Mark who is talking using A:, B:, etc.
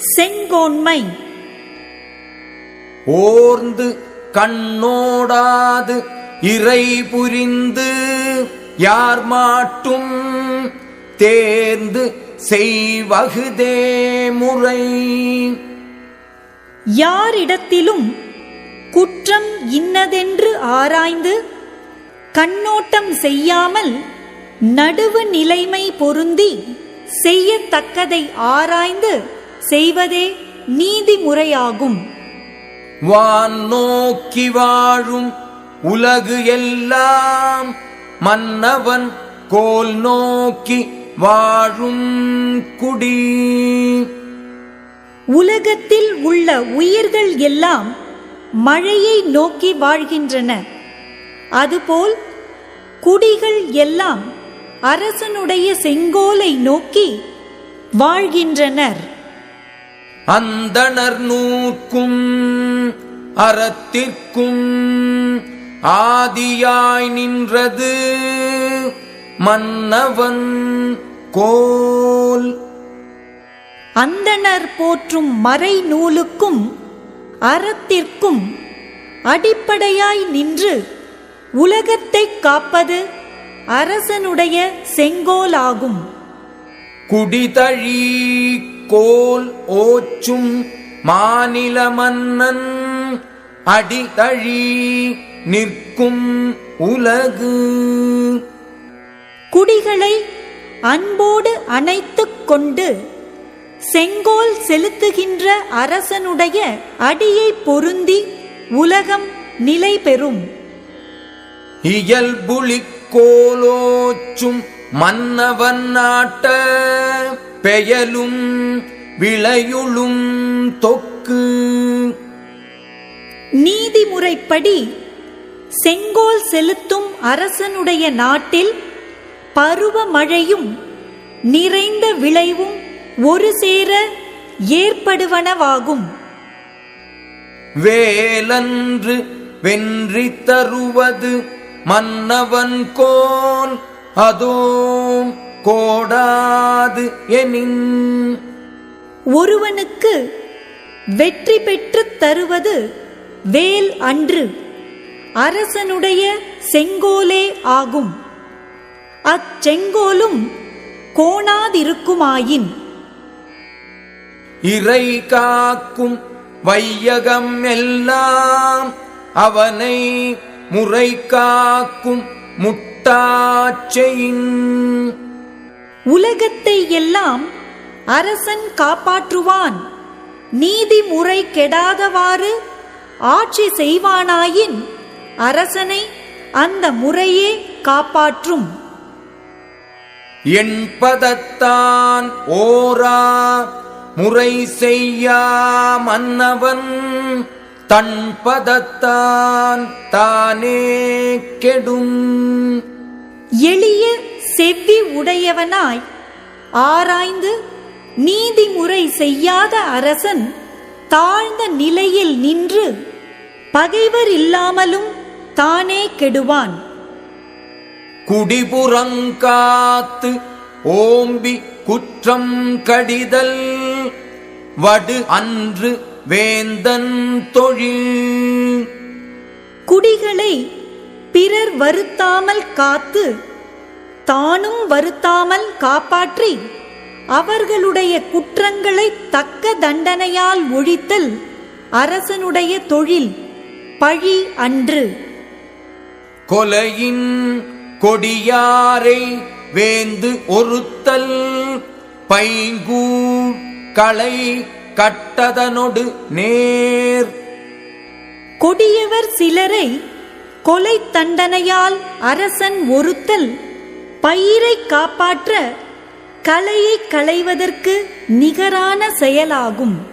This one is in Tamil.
A: செங்கோன்மை.
B: ஓர்ந்து கண்ணோடாது இறை புரிந்து யார் மாட்டும் தேர்ந்து செய்வகுதே முறை.
A: யாரிடத்திலும் குற்றம் இன்னதென்று ஆராய்ந்து கண்ணோட்டம் செய்யாமல் நடுவு நிலைமை பொருந்தி செய்யத்தக்கதை ஆராய்ந்து செய்வதே நீதிமுறையாகும்.
B: வான் நோக்கி வாழும் உலகு எல்லாம் மன்னவன் கோல் நோக்கி வாழும் குடி.
A: உலகத்தில் உள்ள உயிர்கள் எல்லாம் மழையை நோக்கி வாழ்கின்றன. அதுபோல் குடிகள் எல்லாம் அரசனுடைய செங்கோலை நோக்கி வாழ்கின்றனர்.
B: அந்தணர் நூற்கும் அறத்திற்கும் ஆதியாய் நின்றது மன்னவன் கோல்.
A: அந்தணர் போற்றும் மறை நூலுக்கும் அறத்திற்கும் அடிப்படையாய் நின்று உலகத்தைக் காப்பது அரசனுடைய செங்கோலாகும்.
B: குடிதழி கோல் ஓச்சும் மாநில மன்னன் அடிதழி நிற்கும் உலகு.
A: குடிகளை அன்போடு அணைத்துக் கொண்டு செங்கோல் செலுத்துகின்ற அரசனுடைய அடியை பொருந்தி உலகம் நிலை பெறும்.
B: இயல்புளிக் கோலோச்சும் மன்னவன் நாட்ட பெயலும் விளையுளும் தொக்கு.
A: நீதிமுறைப்படி செங்கோல் செலுத்தும் அரசனுடைய நாட்டில் பருவமழையும் நிறைந்த விளைவும் ஒரு சேர ஏற்படுவனவாகும்.
B: வேலன்று வென்றி தருவது மன்னவன் கோல் அதோ கோடாது எனின்
A: ஒருவனுக்கு வெற்றி பெற்றுத் தருவது வேல் அன்று. அரசனுடைய செங்கோலே ஆகும். அச்செங்கோலும் கோணாதிருக்குமாயின்.
B: இறை காக்கும் வையகம் எல்லாம் அவனை முறை காக்கும் முட்டாச்சையின்.
A: உலகத்தை எல்லாம் அரசன் காப்பாற்றுவான். நீதிமுறை கெடாதவாறு ஆட்சி செய்வானாயின் அரசனை அந்த முறையே காப்பாற்றும்.
B: என்பதத்தான் ஓரா முறை செய்யா மன்னவன். தன் பதத்தான் தானே கெடும்.
A: எளிய செவ்வி உடையவனாய் ஆராய்ந்து நீதிமுறை செய்யாத அரசன் தாழ்ந்த நிலையில் நின்று பகைவர் இல்லாமலும் தானே கெடுவான்.
B: குடிபுறங்காத்து ஓம்பி குற்றம் கடிதல் வடு அன்று வேந்தன் தொழில்.
A: குடிகளை பிறர் வருத்தாமல் காத்து தானும் வருத்தாமல் காப்பாற்றி அவர்களுடைய குற்றங்களை தக்க தண்டனையால் ஒழித்தல் அரசனுடைய தொழில் பழி அன்று.
B: கொலையின் கொடியாரை வேந்து ஒருத்தல் பைங்கூ களை கட்டதனொடு நேர்.
A: கொடியவர் சிலரை கொலை தண்டனையால் அரசன் ஒருத்தல் பயிரை காப்பாற்ற கலையை களைவதற்கு நிகரான செயலாகும்.